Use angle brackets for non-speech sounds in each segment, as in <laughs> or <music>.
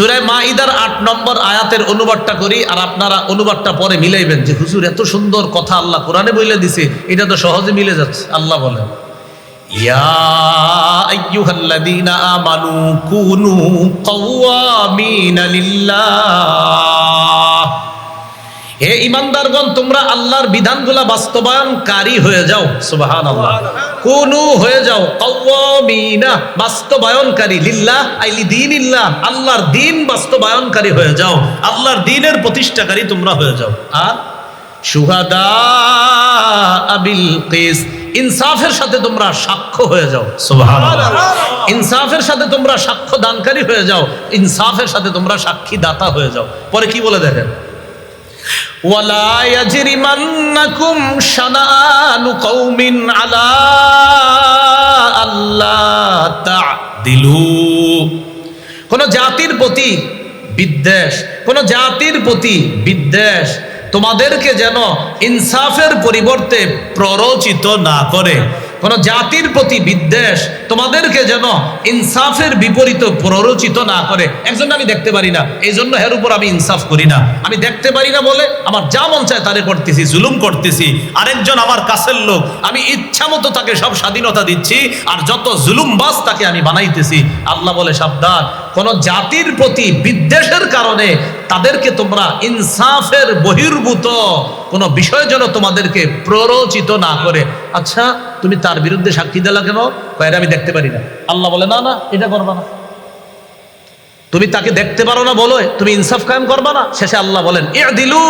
সুরায় মাইদার আট নম্বর আয়াতের অনুবাদটা করি আর আপনারা অনুবাদটা পরে মিলাইবেন যে, হুজুর, এত সুন্দর কথা আল্লাহ কোরআনে বলে দিছে, এটা তো সহজে মিলে যাচ্ছে। আল্লাহ লিল্লাহ। হে ইমানদারগণ, তোমরা আল্লাহর বিধানগুলা বাস্তবায়নকারী হয়ে যাও। সুবাহান আল্লাহ কোনু হয়ে যাও। কওয়ামিনা বাস্তবায়নকারী লিল্লাহ আইলি দিন ইল্লাহ আল্লাহর দিন বাস্তবায়নকারী হয়ে যাও। আল্লাহর দিনের প্রতিষ্ঠাকারী তোমরা হয়ে যাও। আর সুহাদা আবিল কিস। ইনসাফের সাথে তোমরা সাক্ষ্য হয়ে যাও। ইনসাফের সাথে তোমরা সাক্ষ্য দানকারী হয়ে যাও। ইনসাফের সাথে তোমরা সাক্ষী দাতা হয়ে যাও। পরে কি বলে দেখেন? ولا يجرمنكم شنآن قوم على ألا تعدلوا কোন জাতির প্রতি বিদ্বেষ কোন জাতির প্রতি বিদ্বেষ তোমাদেরকে যেন ইনসাফের পরিবর্তে প্ররোচিত না করে কোন জাতির প্রতি বিদ্বেষ তোমাদেরকে যেন ইনসাফের বিপরীত প্ররোচিত না করে। একজন আমি দেখতে পারি না, এই জন্য হের উপর আমি ইনসাফ করি না। আমি দেখতে পারি না বলে আমার যা মন চায় তারে করতেছি, জুলুম করতেছি। আরেকজন আমার কাছের লোক, আমি ইচ্ছা মতো তাকে সব স্বাধীনতা দিচ্ছি, আর যত জুলুমবাজ তাকে আমি বানাইতেছি। আল্লাহ বলে, সাবধান। কোন জাতির প্রতি বিদ্বেষের কারণে তাদেরকে তোমরা ইনসাফের বহির্ভূত কোনো বিষয় যেন তোমাদেরকে প্ররোচিত না করে। আচ্ছা তুমি তার বিরুদ্ধে সাক্ষী দিলা কেন? কয়ের আমি দেখতে পারি না। আল্লাহ বলে, না না, এটা করবা না। তুমি তাকে দেখতে পারো না বলো তুমি ইনসাফ কায়েম করবা না। শেষে আল্লাহ বলেন এ দিলু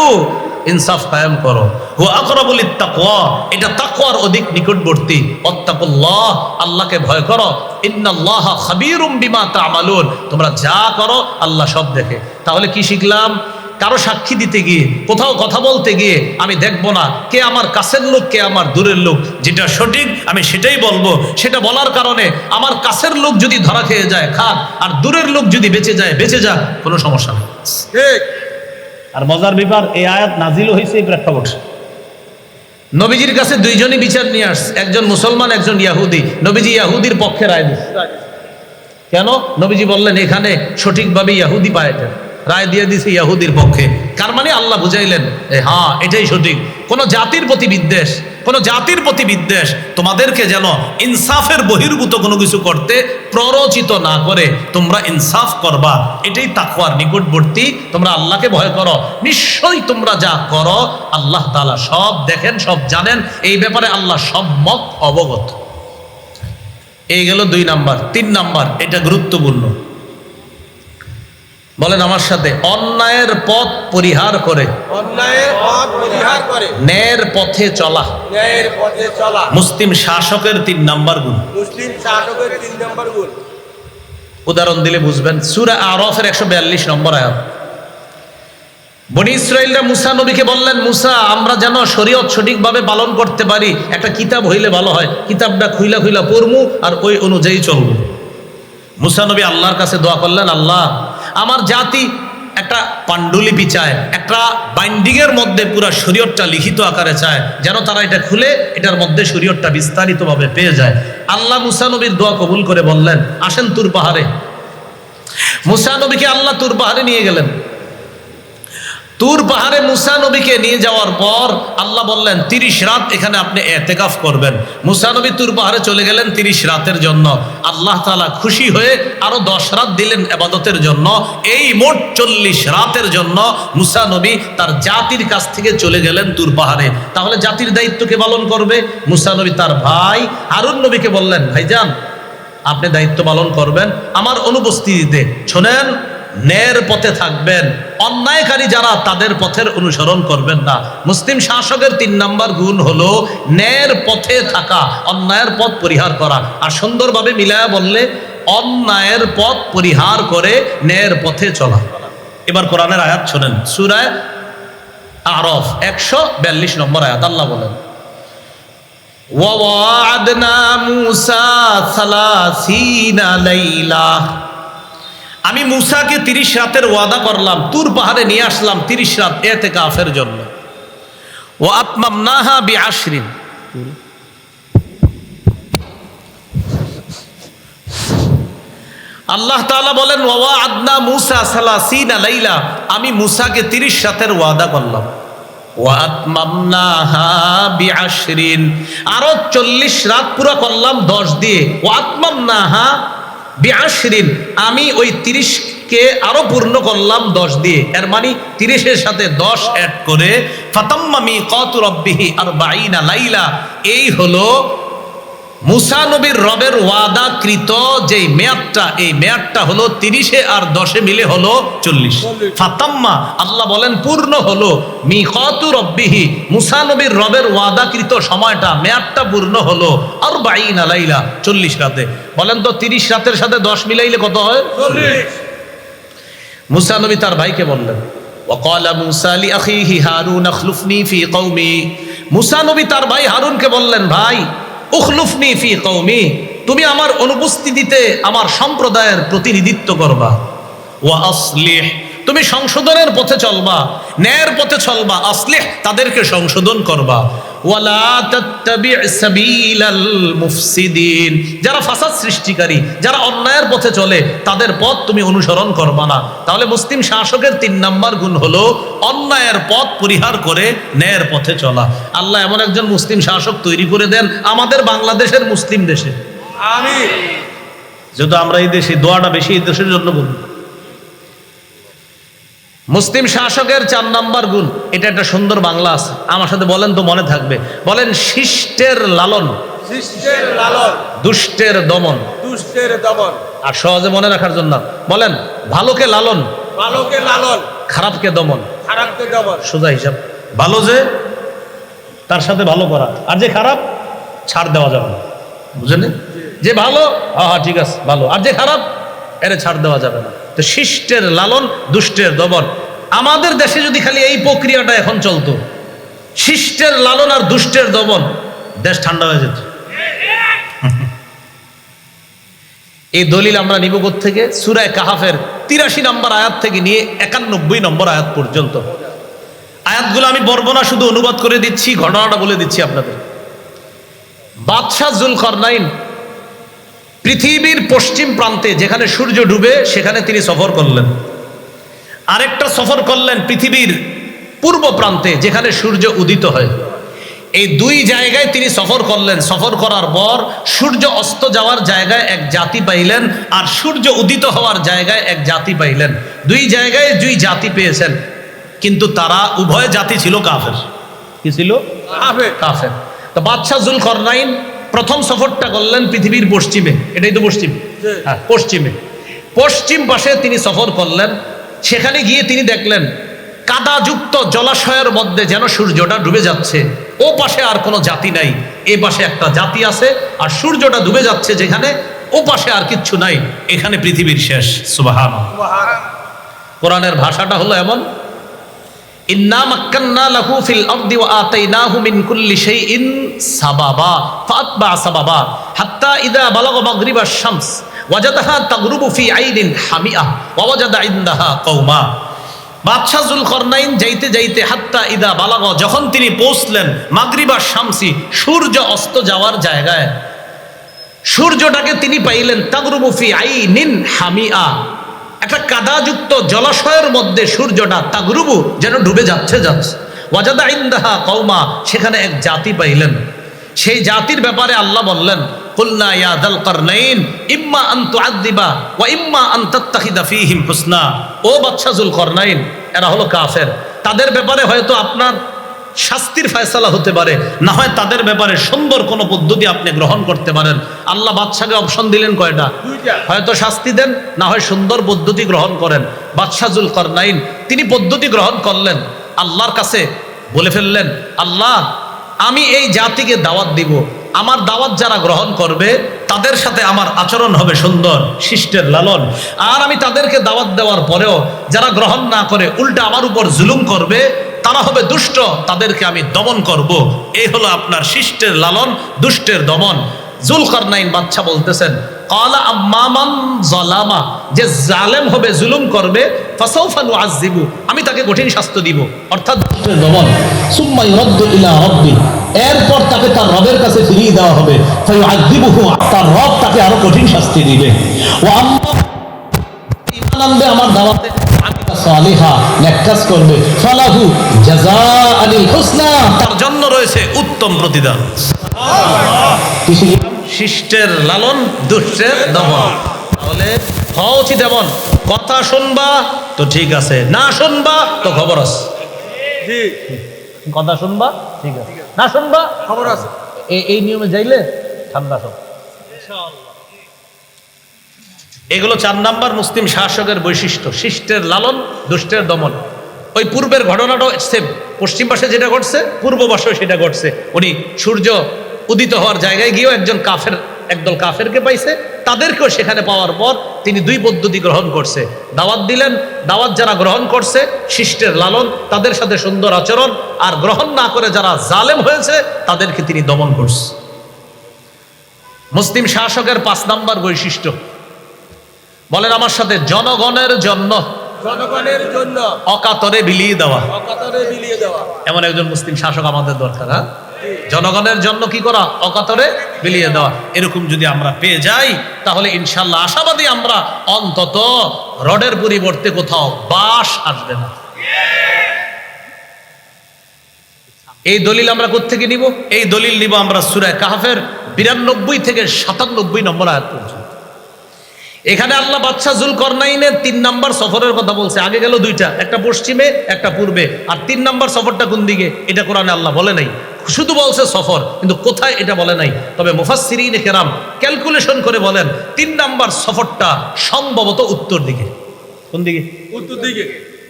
ইনসাফ কায়েম করো। হু আকরাবুল তাকওয়া এটা তাকওয়ার অধিক নিকটবর্তী। অত্তাকুল্লাহ আল্লাহকে ভয় করো। ইন্নাল্লাহ খাবীরুম বিমা তা'মালুন। তোমরা যা করো, আল্লাহ সব দেখে। তাহলে কি শিখলাম? কারও সাক্ষী দিতে গিয়ে কোথাও কথা বলতে গিয়ে আমি দেখব না কে আমার কাছের লোক কে আমার দূরের লোক। যেটা সঠিক আমি সেটাই বলব। সেটা বলার কারণে আমার কাছের লোক যদি ধরা খেয়ে যায় খাক। আর দূরের লোক যদি বেঁচে যায় বেঁচে যাক কোনো সমস্যা নেই। ঠিক। আর মজার ব্যাপার এই আয়াত নাজিল হয়েছে এই প্রেক্ষাপটে। নবীজির কাছে দুইজনই বিচার নিয়ে আসছে। একজন মুসলমান একজন ইয়াহুদি। নবীজি ইয়াহুদির পক্ষে রায় দিচ্ছে। কেন? নবীজি বললেন এখানে সঠিকভাবে ইয়াহুদি পায়টা রায় দিয়ে দিছে ইয়াহুদির পক্ষে। কার মানে আল্লাহ বুঝাইলেন হ্যাঁ এটাই সঠিক। কোন জাতির প্রতি বিদ্বেষ, কোন জাতির প্রতি বিদ্বেষ তোমাদেরকে যেন ইনসাফের বহির্ভূত কোনো কিছু করতে প্ররোচিত না করে, তোমরা ইনসাফ করবা। এটাই তাকওয়ার নিকটবর্তী। তোমরা আল্লাহকে ভয় করো। নিশ্চয়ই তোমরা যা করো, আল্লাহ তালা সব দেখেন, সব জানেন। এই ব্যাপারে আল্লাহ সম্যক অবগত। এই গেল দুই নাম্বার। তিন নাম্বার, এটা গুরুত্বপূর্ণ। বলেন আমার সাথে অন্যায়ের পথ পরিহার করে। অন্যায়ের পথ পরিহার করে। ন্যায়ের পথে চলা। ন্যায়ের পথে চলা। মুসলিম শাসকের তিন নাম্বার গুণ। মুসলিম শাসকের তিন নম্বর গুণ। উদাহরণ দিলে বুঝবেন সুরা আরফের একশো বিয়াল্লিশ নম্বর আয়াত। বনি ইসরায়েলরা মুসা নবীকে বললেন মুসা আমরা যেন শরীয়ত সঠিকভাবে পালন করতে পারি একটা কিতাব হইলে ভালো হয়। কিতাবটা খুইলা খুইলা পড়মু আর ওই অনুযায়ী চলবো মুসা নবী আল্লাহর কাছে দোয়া করলেন আল্লাহ আমার জাতি একটা পাণ্ডুলিপি চায়, একটা বাইন্ডিংয়ের মধ্যে পুরো শরীয়তটা লিখিত আকারে চায়, যেন তারা এটা খুলে, এটার মধ্যে শরীয়তটা বিস্তারিতভাবে পেয়ে যায়। আল্লাহ মুসানবীর দোয়া কবুল করে বললেন, আসেন তুর পাহাড়ে। মুসানবীকে আল্লাহ তুর পাহাড়ে নিয়ে গেলেন। তুর পাহাড়ে মুসা নবীকে নিয়ে যাওয়ার পর আল্লাহ বললেন, তিরিশ রাত এখানে আপনি এতেকাফ করবেন। মুসা নবী তুর পাহাড়ে চলে গেলেন তিরিশ রাতের জন্য। আল্লাহ তালা খুশি হয়ে আরও দশ রাত দিলেন এবাদতের জন্য। এই মোট চল্লিশ রাতের জন্য মুসা নবী তার জাতির কাছ থেকে চলে গেলেন তুর পাহাড়ে। তাহলে জাতির দায়িত্বকে পালন করবে? মুসা নবী তার ভাই হারুন নবীকে বললেন, ভাইজান, আপনি দায়িত্ব পালন করবেন। আমার অনুপস্থিতিতে, শোনেন ন্যায়ের পথে থাকবেন অন্যায়কারী যারা তাদের পথের অনুসরণ করবেন না মুসলিম শাসকের তিন নাম্বার গুণ হলো ন্যায়ের পথে থাকা অন্যায়ের পথ পরিহার করা আর সুন্দরভাবে মিলায়া বললে অন্যায়ের পথ পরিহার করে ন্যায়ের পথে চলা এবার কোরআনের আয়াত শোনেন সুরায় আরফ একশো বিয়াল্লিশ নম্বর আয়াত আল্লাহ বলেন وواعدنا موسى ثلاثين ليلة আমি মুসাকে তিরিশ রাতের ওয়াদা করলাম, তুর পাহাড়ে নিয়ে আসলাম তিরিশ রাত এতে কাফের জন্য। ও আত্মাম নাহা বি আশরিন আল্লাহ তাআলা বলেন, ওয়া আদনা মুসা সালাসিনা লাইলা। আমি মুসাকে 30 রাতের ওয়াদা করলাম। আরও 40 রাত পুরো করলাম 10 দিয়ে। ওয়া আতমামনাহা বিআশরিন, আমি ওই 30 কে আরও পূর্ণ করলাম 10 দিয়ে। এর মানে 30 এর সাথে 10 অ্যাড করে, ফাতাম্মা মিকাতু রাব্বিহি 40 লাইলা। এই হলো মুসা নবীর রবের ওয়াদাকৃত যে মেয়াদটা এই মেয়াদটা হলো তিরিশে আর দশে মিলে হলো চল্লিশ ফাতাম্মা আল্লাহ বলেন পূর্ণ হলো মিকতু রব্বিহি মুসা নবীর রবের ওয়াদাকৃত সময়টা মেয়াদটা পূর্ণ হলো আর বাইন আলাইলা চল্লিশ রাতে বলেন তো তিরিশ রাতের সাথে দশ মিলাইলে কত হয় চল্লিশ মুসা নবী তার ভাইকে বললেন وقال موسى لأخيه هارون اخلفني في قومي মুসা নবী তার ভাই হারুনকে বললেন ভাই উখলুফনি ফি কৌমি তুমি আমার অনুপস্থিতিতে আমার সম্প্রদায়ের প্রতিনিধিত্ব করবা। ওয়া আসলিহ, তুমি সংশোধনের পথে চলবা, ন্যায়ের পথে চলবা, আসলিহ, তাদেরকে সংশোধন করবা। যারা ফাসাদ সৃষ্টিকারী যারা অন্যায়ের পথে চলে তাদের পথ তুমি অনুসরণ করবা না। তাহলে মুসলিম শাসকের তিন নাম্বার গুণ হলো অন্যায়ের পথ পরিহার করে ন্যায়ের পথে চলা। আল্লাহ এমন একজন মুসলিম শাসক তৈরি করে দেন আমাদের বাংলাদেশের মুসলিম দেশে। আমি যেহেতু আমরা এই দেশে দোয়াটা বেশি এই দেশের জন্য বলি। মুসলিম শাসকের চার নাম্বার গুণ এটা একটা সুন্দর বাংলা আছে। আমার সাথে বলেন তো মনে থাকবে। বলেন শিষ্টের লালন। শিষ্টের লালন। দুষ্টের দমন। দুষ্টের দমন। আর সহজে মনে রাখার জন্য। বলেন ভালোকে লালন ভালোকে লালন। খারাপকে দমন। খারাপকে দমন। সোজা হিসাব। ভালো যে তার সাথে ভালো করা। আর যে খারাপ ছাড় দেওয়া যাবে না। বুঝলেন যে ভালো হ্যাঁ হ্যাঁ ঠিক আছে ভালো। আর যে খারাপ এর ছাড় দেওয়া যাবে না। তো শিষ্টের লালন দুষ্টের দমন। আমাদের দেশে যদি খালি এই প্রক্রিয়াটা এখন চলতো, শিষ্টের লালন আর দুষ্টের দমন, দেশ ঠান্ডা হয়ে যেত। এই দলিল আমরা নিব থেকে সুরায় কাহাফের তিরাশি নম্বর আয়াত থেকে নিয়ে একানব্বই নম্বর আয়াত পর্যন্ত। আয়াতগুলো আমি বর্বনা শুধু অনুবাদ করে দিচ্ছি, ঘটনাটা বলে দিচ্ছি আপনাদের। বাদশাহ জুল করনাইন পৃথিবীর পশ্চিম প্রান্তে যেখানে সূর্য ডুবে, সেখানে তিনি সফর করলেন। আরেকটা সফর করলেন পৃথিবীর পূর্ব প্রান্তে যেখানে সূর্য উদিত হয়। এই দুই জায়গায় তিনি সফর করলেন। সফর করার পর সূর্য অস্ত যাওয়ার জায়গায় এক জাতি পাইলেন আর সূর্য উদিত হওয়ার জায়গায় এক জাতি পাইলেন। দুই জায়গায় দুই জাতি পেয়েছেন কিন্তু তারা উভয় জাতি ছিল কাফের। কি ছিল? কাফের। তো বাদশাহ জুল করনাইন প্রথম সফরটা করলেন পৃথিবীর পশ্চিমে। এটাই তো পশ্চিম। হ্যাঁ পশ্চিমে। পশ্চিম পাশে তিনি সফর করলেন সেখানে গিয়ে তিনি দেখলেন, কাদাযুক্ত জলাশয়ের মধ্যে যেন সূর্যটা ডুবে যাচ্ছে। ও পাশে আর কোনো জাতি নাই, এ পাশে একটা জাতি আছে, আর সূর্যটা ডুবে যাচ্ছে যেখানে, ও পাশে আর কিচ্ছু নাই, এখানে পৃথিবীর শেষ। সুবাহান কোরআনের ভাষাটা হলো এমন, ইন্না লাহু ফিল সাবাবা সাবাবা, হাত্তা ইদা শামস। ওয়াজাদাহা তাগরুবু ফি আইনিন হামিআ ওয়া ওয়াজাদা ইনদাহা কওমা। বাদশাহ জুলকরনাইন যাইতে যাইতে হাত্তা ইদা বালাগ, যখন তিনি পৌঁছলেন মাগরিবা শামসি, সূর্য অস্ত যাওয়ার জায়গায়। সূর্যটাকে তিনি পাইলেন তাগরুবুফি আই নিন হামিয়া একটা কাদাযুক্ত জলাশয়ের মধ্যে সূর্যটা তাগরুবু যেন ডুবে যাচ্ছে যাচ্ছে। ওয়াজাদা ইন্দাহা কৌমা সেখানে এক জাতি পাইলেন। সেই জাতির ব্যাপারে আল্লাহ বললেন কুলনা ইয়া দাল কারনাইন ইম্মা আন ওয়া ইম্মা আন তাত্তাখিদা ফীহিম হুসনা। ও বাদশা জুল করনাইন এরা হলো কাফের। তাদের ব্যাপারে হয়তো আপনার শাস্তির ফয়সালা হতে পারে না হয় তাদের ব্যাপারে সুন্দর কোনো পদ্ধতি আপনি গ্রহণ করতে পারেন। আল্লাহ বাদশাকে অপশন দিলেন কয়টা? হয়তো শাস্তি দেন না হয় সুন্দর পদ্ধতি গ্রহণ করেন। বাদশাহুল করনাইন তিনি পদ্ধতি গ্রহণ করলেন আল্লাহর কাছে বলে ফেললেন আল্লাহ আমি এই জাতিকে দাওয়াত দিব। আমার দাওয়াত যারা গ্রহণ করবে, তাদের সাথে আমার আচরণ হবে সুন্দর, শিষ্টের লালন। আর আমি তাদেরকে দাওয়াত দেওয়ার পরেও যারা গ্রহণ না করে, উল্টা আমার উপর জুলুম করবে, তারা হবে দুষ্ট, তাদেরকে আমি দমন করব। এই হলো আপনার শিষ্টের লালন, দুষ্টের দমন। জুলকারনাইন বাচ্চা বলতেছেন কালা আম্মামান জলামা যে জালেম হবে জুলুম করবে আমি তাকে কঠিন শাস্তি দিব। অর্থাৎ দমন সুম্মা ইউরাদ্দু ইলা রাব্বি এরপর তাকে তার রবের কাছে ফিরিয়ে দেওয়া হবে। তার রব তাকে আরও কঠিন শাস্তি দিবে। ওয়া আম্মা আনবে আমার দাওয়াতে সালিহা নেক করবে। ফালাহু জাযাআনিল হুসনা। তার জন্য রয়েছে উত্তম প্রতিদান। শিষ্টের লালন দুষ্টের দমন। তাহলে হওয়া উচিত এমন। কথা শুনবা তো ঠিক আছে না শুনবা তো খবর আছে। কথা শুনবা ঠিক আছে। না শুনবা খবর আছে। এই নিয়মে যাইলে ঠান্ডা সব। এগুলো চার নাম্বার মুসলিম শাসকের বৈশিষ্ট্য শিষ্টের লালন দুষ্টের দমন। ওই পূর্বের ঘটনাটাও সেম পশ্চিম পাশে যেটা ঘটছে পূর্ব পাশেও সেটা ঘটছে। উনি সূর্য উদিত হওয়ার জায়গায় গিয়েও একজন কাফের একদল কাফেরকে পাইছে। তাদেরকেও সেখানে পাওয়ার পর তিনি দুই পদ্ধতি গ্রহণ করছে। দাওয়াত দিলেন দাওয়াত যারা গ্রহণ করছে শিষ্টের লালন তাদের সাথে সুন্দর আচরণ আর গ্রহণ না করে যারা জালেম হয়েছে তাদেরকে তিনি দমন করছে। মুসলিম শাসকের পাঁচ নাম্বার বৈশিষ্ট্য। বলেন আমার সাথে জনগণের জন্য জনগণের জন্য অকাতরে বিলিয়ে দেওয়া। অকাতরে বিলিয়ে দেওয়া। এমন একজন মুসলিম শাসক আমাদের দরকার হ্যাঁ? জনগণের জন্য কি করা? অকাতরে বিলিয়ে দেওয়া। এরকম যদি আমরা পেয়ে যাই, তাহলে ইনশাল্লাহ আশাবাদী আমরা অন্তত রডের পরিবর্তে কোথাও বাস আসবে না। এই দলিল আমরা কোত্থেকে নিব? এই দলিল নিব আমরা সুরায় কাহাফের বিরানব্বই থেকে সাতানব্বই নম্বর আয়াত পর্যন্ত। এখানে আল্লাহ বাদশাহ জুল করনাইনের তিন নাম্বার সফরের কথা বলছে। আগে গেল দুইটা, একটা পশ্চিমে, একটা পূর্বে। আর তিন নাম্বার সফরটা কোন দিকে? এটা কোরআনে আল্লাহ বলে নাই। শুধু বলছে সফর কিন্তু কোথায় এটা বলে নাই। তবে মুফাসসিরিন কেরাম ক্যালকুলেশন করে বলেন তিন নাম্বার সফরটা সম্ভবত উত্তর দিকে। কোন দিকে? উত্তর দিকে।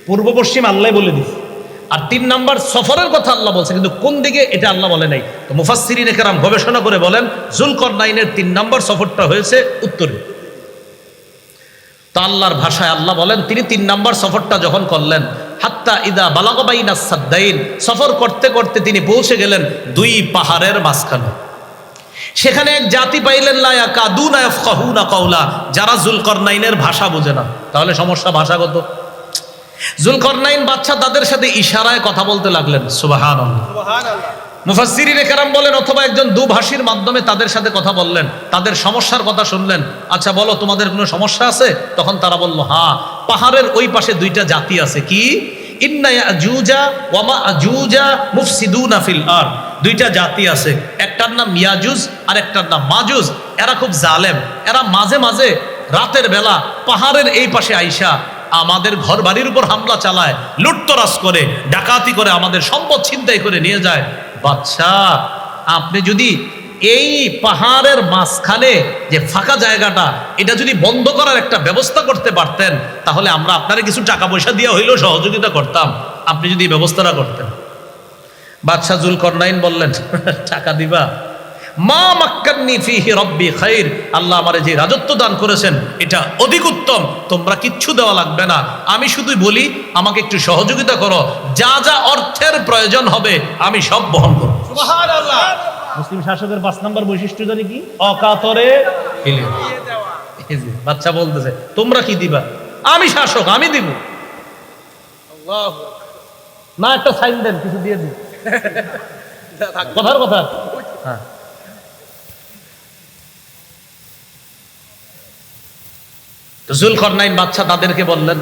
পূর্ব পশ্চিম আল্লাহ বলে দিস আর তিন নাম্বার সফরের কথা আল্লাহ বলছে কিন্তু কোন দিকে এটা আল্লাহ বলে নাই। তো মুফাসসিরিন কেরাম গবেষণা করে বলেন জুলকর নাইনের তিন নাম্বার সফরটা হয়েছে উত্তরে। তো আল্লাহর ভাষায় আল্লাহ বলেন তিনি তিন নাম্বার সফরটা যখন করলেন হাত্তা ইদা বালাগবাইনা সাদ্দাইন। সফর করতে করতে তিনি পৌঁছে গেলেন দুই পাহাড়ের মাঝখানে। সেখানে এক জাতি পাইলেন লায়া কাদুনা না কৌলা যারা জুলকরনাইনের ভাষা বোঝে না। তাহলে সমস্যা ভাষাগত। জুলকরনাইন বাচ্চা তাদের সাথে ইশারায় কথা বলতে লাগলেন। সুবহানাল্লাহ। মুফাসসিরিনে কেরাম বলেন, অথবা একজন দুভাষীর মাধ্যমে তাদের সাথে কথা বললেন, তাদের সমস্যার কথা শুনলেন আচ্ছা বলো তোমাদের কোনো সমস্যা আছে? তখন তারা বলল হ্যাঁ পাহাড়ের ওই পাশে দুইটা জাতি আছে, কি? দুইটা জাতি আছে, একটার নাম ইয়াজুজ আর একটার নাম মাজুজ। এরা খুব জালেম, এরা মাঝে মাঝে রাতের বেলা পাহাড়ের এই পাশে আইসা আমাদের ঘর বাড়ির উপর হামলা চালায়, লুটতরাজ করে, ডাকাতি করে আমাদের সম্পদ ছিনতাই করে নিয়ে যায়। বাচ্চা, আপনি যদি এই পাহাড়ের মাঝখানে যে ফাঁকা জায়গাটা, এটা যদি বন্ধ করার একটা ব্যবস্থা করতে পারতেন, তাহলে আমরা আপনারা কিছু টাকা পয়সা দিয়ে হইলেও সহযোগিতা করতাম। আপনি যদি ব্যবস্থাটা করতেন। বাদশাহ জুল করনাইন বললেন, টাকা দিবা? মা মাক্কান্নি ফিহি রব্বি খাইর। আল্লাহ আমারে যে রাজত্ব দান করেছেন এটা অধিক উত্তম। তোমরা কিচ্ছু দেওয়া লাগবে না। আমি শুধুই বলি আমাকে একটু সহযোগিতা করো। যা যা অর্থের প্রয়োজন হবে আমি সব বহন করব। সুবহানাল্লাহ। মুসলিম শাসকের পাঁচ নম্বর বৈশিষ্ট্য জানি কি? অকাতরে বাচ্চা বলতেছে তোমরা কি দিবা? আমি শাসক আমি দিব। আল্লাহু না একটা সাইন দেন কিছু দিয়ে দিন। <laughs> কথার কথা। হ্যাঁ। জুলকরনাইন বাচ্চা তাদেরকে বললেন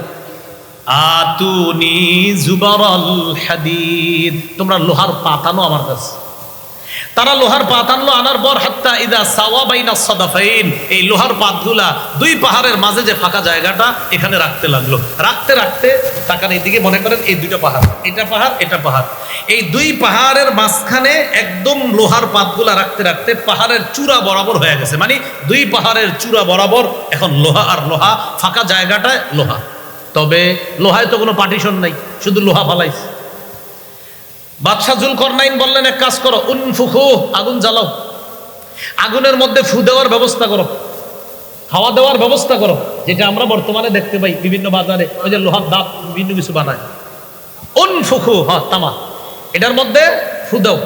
আতুনি জুবারাল হাদিদ তোমরা লোহার পাতানো আমার কাছে। তারা লোহার পাত আনলো, আনার পর হাত্তা ইদা সাওয়া বাইনা সদাফাইন। এই লোহার পাতগুলা দুই পাহাড়ের মাঝে যে ফাঁকা জায়গাটা, এখানে রাখতে লাগল। রাখতে রাখতে তাকান এইদিকে, মনে করেন এই দুইটা পাহাড়। এটা পাহাড় এটা পাহাড়। এই দুই পাহাড়ের মাঝখানে একদম লোহার পাতগুলা রাখতে রাখতে পাহাড়ের চূড়া বরাবর হয়ে গেছে। মানে দুই পাহাড়ের চূড়া বরাবর এখন লোহা আর লোহা, ফাঁকা জায়গাটায় লোহা। তবে লোহায় তো কোনো পার্টিশন নাই, শুধু লোহা ফালাইছে। বাদশাহ জুলকরনাইন বললেন, এক কাজ করো, উনফুখু, আগুন জ্বালাও। আগুনের মধ্যে ফু দেওয়ার ব্যবস্থা করো। হাওয়া দেওয়ার ব্যবস্থা করো, যেটা আমরা বর্তমানে দেখতে পাই বিভিন্ন বাজারে। ওই যে লোহার দাঁত বিভিন্ন কিছু বানায়। উনফুখু হ্যাঁ তামা। এটার মধ্যে ফু দাও।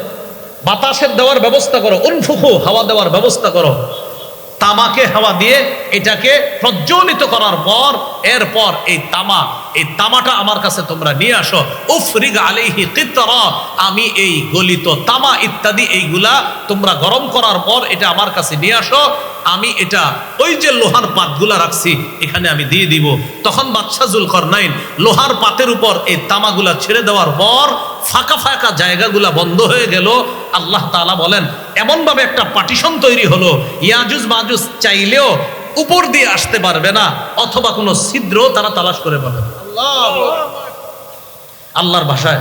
বাতাসের দেওয়ার ব্যবস্থা করো। উনফুখু, হাওয়া দেওয়ার ব্যবস্থা করো। তামাকে হাওয়া দিয়ে এটাকে প্রজ্বলিত করার পর, এরপর এই তামা, এই তামাটা আমার কাছে তোমরা নিয়ে আসো। উফরিগ আলাইহি কিতর, আমি এই গলিত তামা ইত্যাদি এইগুলা তোমরা গরম করার পর এটা আমার কাছে নিয়ে আসো। আমি এটা ওই যে লোহার পাতগুলা রাখছি এখানে আমি দিয়ে দিব। তখন বাদশাহ জুলকরনাইন লোহার পাতের উপর এই তামাগুলা ছেড়ে দেওয়ার পর ফাঁকা ফাঁকা জায়গাগুলা বন্ধ হয়ে গেল। আল্লাহ তাআলা বলেন এমনভাবে একটা পার্টিশন তৈরি হলো ইয়াজুজ মাজুজ চাইলেও উপর দিয়ে আসতে পারবে না অথবা কোনো ছিদ্র তারা তালাশ করে পাবে না। আল্লাহ আল্লাহর ভাষায়।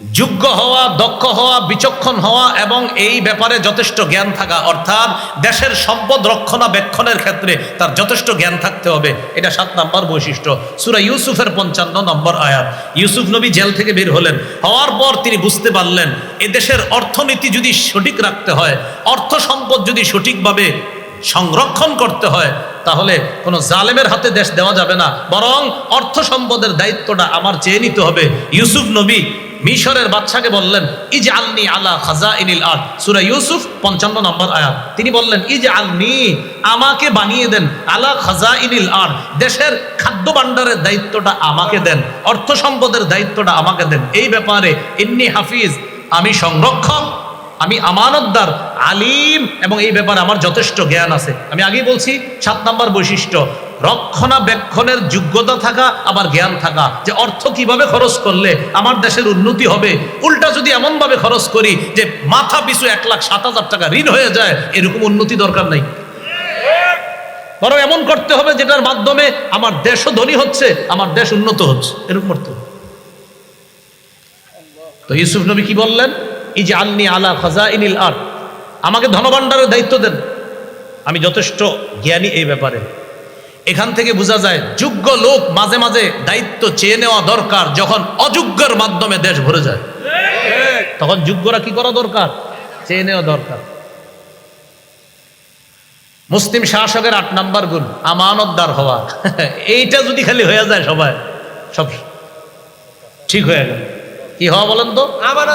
যোগ্য হওয়া, দক্ষ হওয়া, বিচক্ষণ হওয়া এবং এই ব্যাপারে যথেষ্ট জ্ঞান থাকা, অর্থাৎ দেশের সম্পদ রক্ষণাবেক্ষণের ক্ষেত্রে তার যথেষ্ট জ্ঞান থাকতে হবে। এটা সাত নম্বর বৈশিষ্ট্য। সুরা ইউসুফের পঞ্চান্ন নম্বর আয়াত। ইউসুফ নবী জেল থেকে বের হলেন। হওয়ার পর তিনি বুঝতে পারলেন এ দেশের অর্থনীতি যদি সঠিক রাখতে হয়, অর্থ সম্পদ যদি সঠিকভাবে সংরক্ষণ করতে হয়, তাহলে কোনো জালেমের হাতে দেশ দেওয়া যাবে না। বরং অর্থ সম্পদের দায়িত্বটা আমার চেয়ে নিতে হবে। ইউসুফ নবী মিশরের বাচ্চাকে বললেন ইজ আলনি আলা খাজা ইনিল আর সুরা ইউসুফ, পঞ্চান্ন নম্বর আয়াত। তিনি বললেন ইজ আলনি আমাকে বানিয়ে দেন আলা খাজা ইনিল আর দেশের খাদ্য ভাণ্ডারের দায়িত্বটা আমাকে দেন অর্থ সম্পদের দায়িত্বটা আমাকে দেন। এই ব্যাপারে ইন্নি হাফিজ, আমি সংরক্ষক, আমি আমানতদার, আলিম এবং এই ব্যাপারে আমার যথেষ্ট জ্ঞান আছে। আমি আগেই বলছি, সাত নম্বর বৈশিষ্ট্য রক্ষণাবেক্ষণের যোগ্যতা থাকা, আবার জ্ঞান থাকা। যে অর্থ কীভাবে খরচ করলে আমার দেশের উন্নতি হবে? উল্টা যদি এমনভাবে খরচ করি যে মাথা পিছু এক লাখ সাত হাজার টাকা ঋণ হয়ে যায়, এরকম উন্নতি দরকার নাই। বরং এমন করতে হবে যেটার মাধ্যমে আমার দেশও ধনী হচ্ছে, আমার দেশ উন্নত হচ্ছে। এরকম করতে হবে তো ইউসুফ নবী কি বললেন? এই যে আলনি আলা খাজা ইনিল আর আমাকে ধনভাণ্ডারের দায়িত্ব দেন। আমি যথেষ্ট জ্ঞানী এই ব্যাপারে। এখান থেকে বোঝা যায় যোগ্য লোক মাঝে মাঝে দায়িত্ব চেয়ে নেওয়া দরকার যখন অযোগ্যের মাধ্যমে দেশ ভরে যায়। তখন যোগ্যরা কি করা দরকার? চেয়ে নেওয়া দরকার। মুসলিম শাসকের আট নাম্বার গুণ আমানতদার হওয়া। <laughs> এইটা যদি খালি হয়ে যায় সবাই সব ঠিক হয়ে গেল। কি হওয়া বলেন তো? আমার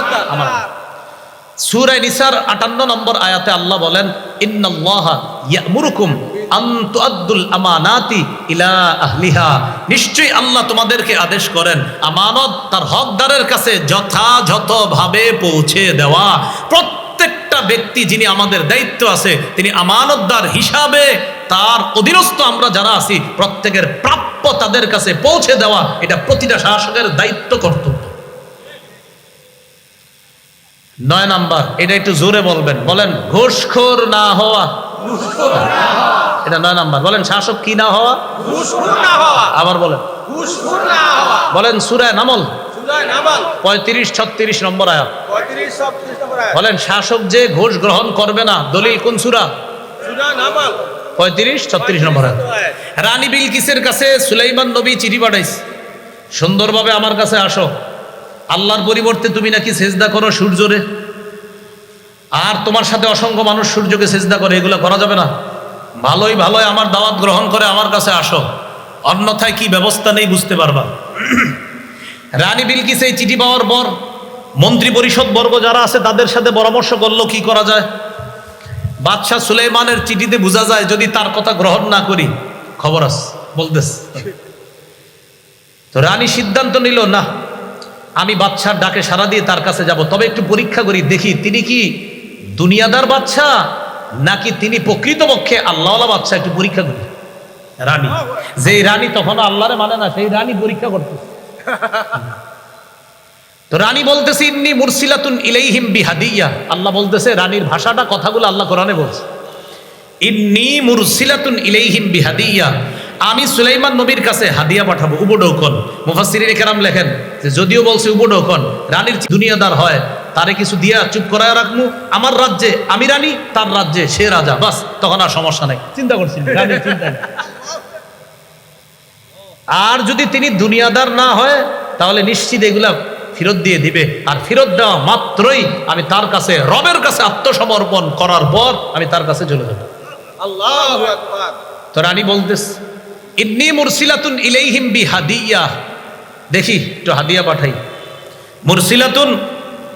সূরা নিসার 58 নম্বর আয়াতে আল্লাহ বলেন ইন্নাল্লাহা ইয়ামুরুকুম আন তুআদ্দুল আমানাতি ইলা নিশ্চয়ই আল্লাহ তোমাদেরকে আদেশ করেন, আমানত তার হকদারের কাছে যথাযথভাবে পৌঁছে দেওয়া। প্রত্যেকটা ব্যক্তি যিনি আমাদের দায়িত্ব আছে, তিনি আমানতদার হিসাবে তার অধীনস্থ আমরা যারা আছি, প্রত্যেকের প্রাপ্য তাদের কাছে পৌঁছে দেওয়া, এটা প্রতিটা শাসকের দায়িত্ব কর্তব্য। নয় নাম্বার, এটা একটু জোরে বলবেন, বলেন, ঘুষখোর না হওয়া। এটা নয় নাম্বার। বলেন শাসক কি না হওয়া? আবার বলেন। বলেন সুরায় নামল। পঁয়ত্রিশ ছত্রিশ নম্বর আয়াত। 35 সব চেষ্টা করা বলেন শাসক যে ঘুষ গ্রহণ করবে না দলিল কোন সুরা? পঁয়ত্রিশ ছত্রিশ নম্বর আয়াত। রানী বিলকিসের কাছে সুলাইমান নবী চিঠি পাঠাইস সুন্দরভাবে আমার কাছে আসো। আল্লাহর পরিবর্তে তুমি নাকি সেজদা করো সূর্যরে। আর তোমার সাথে অসংখ্য মানুষ সূর্যকে সেজদা করে এগুলো করা যাবে না। ভালোই ভালোই আমার দাওয়াত গ্রহণ করে আমার কাছে আসো। অন্যথায় কি ব্যবস্থা নেই বুঝতে পারবা। রানী বিলকিস এই চিঠি পাওয়ার পর মন্ত্রী পরিষদ বর্গ যারা আছে তাদের সাথে পরামর্শ করল, কি করা যায়? বাদশাহ সুলেমানের চিঠিতে বোঝা যায়, যদি তার কথা গ্রহণ না করি, খবর আস, বলতেস। তো রানী সিদ্ধান্ত নিল, না, আমি বাচ্চার ডাকে সারা দিয়ে তার কাছে যাব। তবে একটু পরীক্ষা করি, দেখি তিনি কি দুনিয়াদার বাচ্চা নাকি তিনি প্রকৃতপক্ষে আল্লাহওয়ালা বাচ্চা একটু পরীক্ষা করি। রানী। যেই রানী তখন আল্লাহরে মানে না, সেই রানী পরীক্ষা করতে। তো রানী বলতেছে, ইন্নি মুরসিলাতুন ইলাইহিম বিহাদিয়া। আল্লাহ বলতেছে, রানীর ভাষাটা, কথাগুলো আল্লাহ কোরআনে বলছে। ইন্নি মুরসিলাতুন ইলাইহিম বিহাদিয়া। আমি সুলাইমান নবীর কাছে হাদিয়া পাঠাবো উপডৌকন মুফাসসিরিন কেরাম লেখেন যে, যদিও বলছে উপডৌকন রানীর দুনিয়াদার হয় তারে কিছু দিয়া চুপ করায় রাখমু। আমার রাজ্যে আমি রানী তার রাজ্যে সে রাজা। বাস তখন আর সমস্যা নাই। চিন্তা করছি। আর যদি তিনি দুনিয়াদার না হয় তাহলে নিশ্চিত এগুলা ফেরত দিয়ে দিবে। আর ফেরত দেওয়া মাত্রই আমি তার কাছে রবের কাছে আত্মসমর্পণ করার পর আমি তার কাছে চলে যাব। আল্লাহু আকবার। তো রানী বলতেস ইন্নি মুরসিলাতুন ইলাইহিম বি হাদিয়া দেখি একটু হাদিয়া পাঠাই। মুরসিলাতুন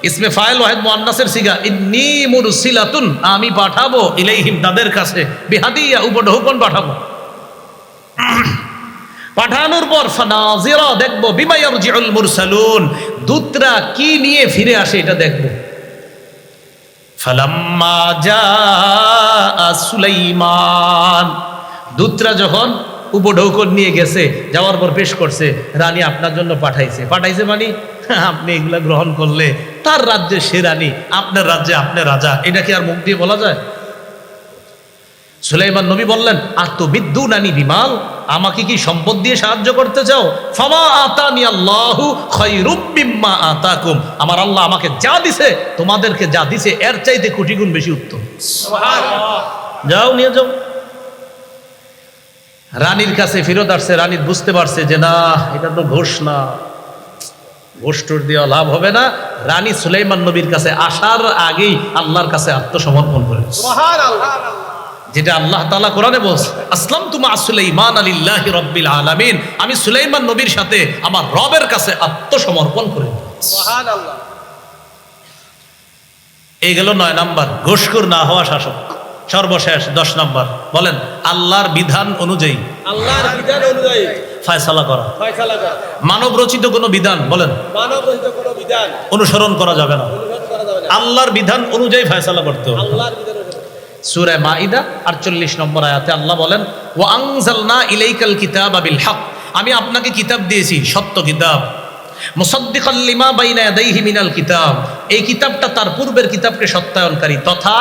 ইসমে ফাইল ওয়াহেদ মুআন্নাসের সিগা, ইন্নি মুরসিলাতুন আমি পাঠাবো ইলাইহিম তাদের কাছে। বিহাদিয়া, উপঢৌকন পাঠাবো। পাঠানোর পর ফানাজিরা দেখব, বিমা ইয়ারজিউল মুরসালুন দূতরা কি নিয়ে ফিরে আসে এটা দেখব। ফালাম্মা জাআ সুলাইমান। দূতরা যখন উপঢৌকন নিয়ে গেছে যাওয়ার পর পেশ করছে রানী আপনার জন্য পাঠাইছে। পাঠাইছে মানে আপনি এগুলা গ্রহণ করলে তার রাজ্যে সে রানী আপনার রাজ্যে আপনি রাজা এটা কি আর মুখ দিয়ে বলা যায়? সুলাইমান নবী বললেন আর তো বিদ্যু নানি বিমাল আমাকে কি সম্পদ দিয়ে সাহায্য করতে চাও? ফামা আতানি আল্লাহু খায়রুম মিম্মা আতাকুম। আমার আল্লাহ আমাকে যা দিছে তোমাদেরকে যা দিছে এর চাইতে কোটি গুণ বেশি উত্তম। যাও নিয়ে যাও। রানীর কাছে ফেরত আসছে রানী বুঝতে পারছে যে না এটা তো ঘোষ না। ঘোষ টোর দেওয়া লাভ হবে না। রানী সুলাইমান নবীর কাছে আসার আগেই আল্লাহর কাছে আত্মসমর্পণ করে যেটা আল্লাহ তাআলা কোরআনে বলছে আসলাম তুমা সুলাইমান আলিল্লাহি রব্বিল আলামিন আমি সুলাইমান নবীর সাথে আমার রবের কাছে আত্মসমর্পণ করে এই গেল নয় নাম্বার ঘুষখোর না হওয়া শাসক। সর্বশেষ দশ নম্বর। বলেন আল্লাহর বিধান অনুযায়ী। আল্লাহর বিধান অনুযায়ী। ফায়সালা করা। ফয়সালা করা। মানব রচিত কোনো বিধান বলেন মানব রহিত কোনো বিধান। অনুসরণ করা যাবে না। না। আল্লাহর বিধান অনুযায়ী ফায়সালা করতে হবে। আল্লাহর বিধান অনুযায়ী। সূরা মাইদা 48 নম্বর আয়াতে আল্লাহ বলেন ওয়া আনজালনা ইলাইকাল কিতাবা বিল হক। আমি আপনাকে কিতাব দিয়েছি সত্য কিতাব। এই কিতাবটা তার পূর্বের কিতাবকে সত্যায়নকারী, তথা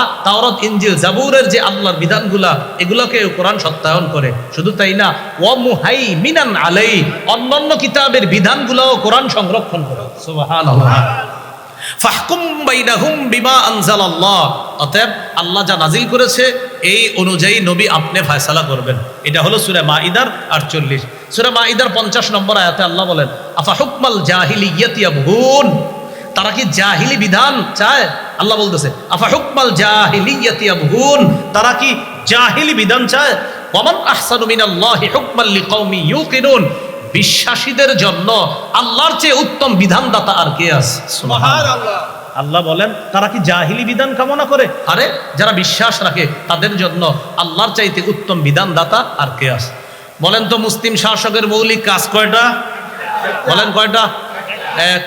জাবুরের যে বিধানগুলা সত্যায়ন করে। শুধু তাই না মিনান অন্যান্য কিতাবের বিধানগুলোও কোরআন সংরক্ষণ করে। অতএব আল্লাহ যা নাজিল করেছে, এই অনুযায়ী নবী আপনি ফয়সালা করবেন। এটা হলো সূরা মাইদার 48 সূরা মাইদার 50 নম্বর আয়াতে আল্লাহ বলেন আফা হুকমাল জাহিলিয়াতি ইয়াবহুন? তারা কি জাহিলি বিধান চায়? আল্লাহ বলতেছে আফা হুকমাল জাহিলিয়াতি ইয়াবহুন? তারা কি জাহিলি বিধান চায়? ওয়ামান আহসানু মিনাল্লাহি হুকমান লিকাউমি ইউকিনুন। বিশ্বাসীদের জন্য আল্লাহর চেয়ে উত্তম বিধানদাতা আর কে আছে? আল্লাহ বলেন তারা কি জাহিলি বিধান কামনা করে? আরে যারা বিশ্বাস রাখে তাদের জন্য আল্লাহর চাইতে উত্তম বিধানদাতা আর কে আছে? বলেন তো মুসলিম শাসকের মৌলিক কাজ কয়টা? বলেন কয়টা? এক।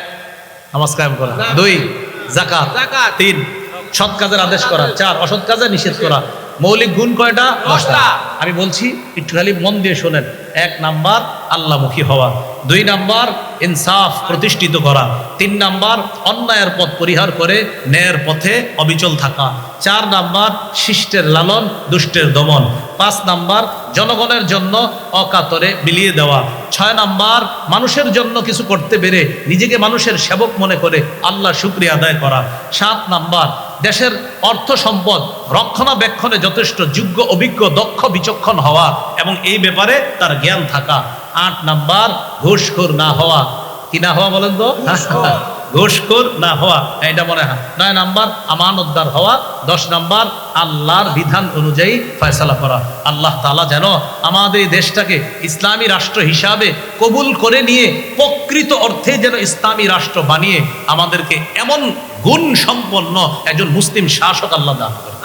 নামাজ কায়েম করা। দুই। জাকাত। যাকাত। তিন। সৎ কাজের আদেশ করা। চার। অসৎ কাজে নিষেধ করা। মৌলিক গুণ কয়টা? দশটা। আমি বলছি একটু খালি মন দিয়ে শোনেন। এক নাম্বার আল্লাহমুখী হওয়া। দুই নাম্বার ইনসাফ প্রতিষ্ঠিত করা। তিন নাম্বার অন্যায়ের পথ পরিহার করে ন্যায়ের পথে অবিচল থাকা। চার নাম্বার শিষ্টের লালন দুষ্টের দমন। পাঁচ নাম্বার জনগণের জন্য অকাতরে বিলিয়ে দেওয়া। ছয় নাম্বার মানুষের জন্য কিছু করতে পেরে নিজেকে মানুষের সেবক মনে করে আল্লাহ শুক্রিয়া আদায় করা। সাত নাম্বার দেশের অর্থ সম্পদ রক্ষণাবেক্ষণে যথেষ্ট, যোগ্য, অভিজ্ঞ, দক্ষ, বিচক্ষণ হওয়া এবং এই ব্যাপারে তার জ্ঞান থাকা। আট নাম্বার, ঘুষখোর না হওয়া। কি না হওয়া বলেন তো? ঘুষখোর না হওয়া এটা মনে হয়। নয় নাম্বার, আমানতদার হওয়া। দশ নাম্বার, আল্লাহর বিধান অনুযায়ী ফয়সালা করা। আল্লাহ তালা যেন আমাদের দেশটাকে ইসলামী রাষ্ট্র হিসাবে কবুল করে নিয়ে প্রকৃত অর্থে যেন ইসলামী রাষ্ট্র বানিয়ে আমাদেরকে এমন গুণ সম্পন্ন একজন মুসলিম শাসক আল্লাহ দান করে।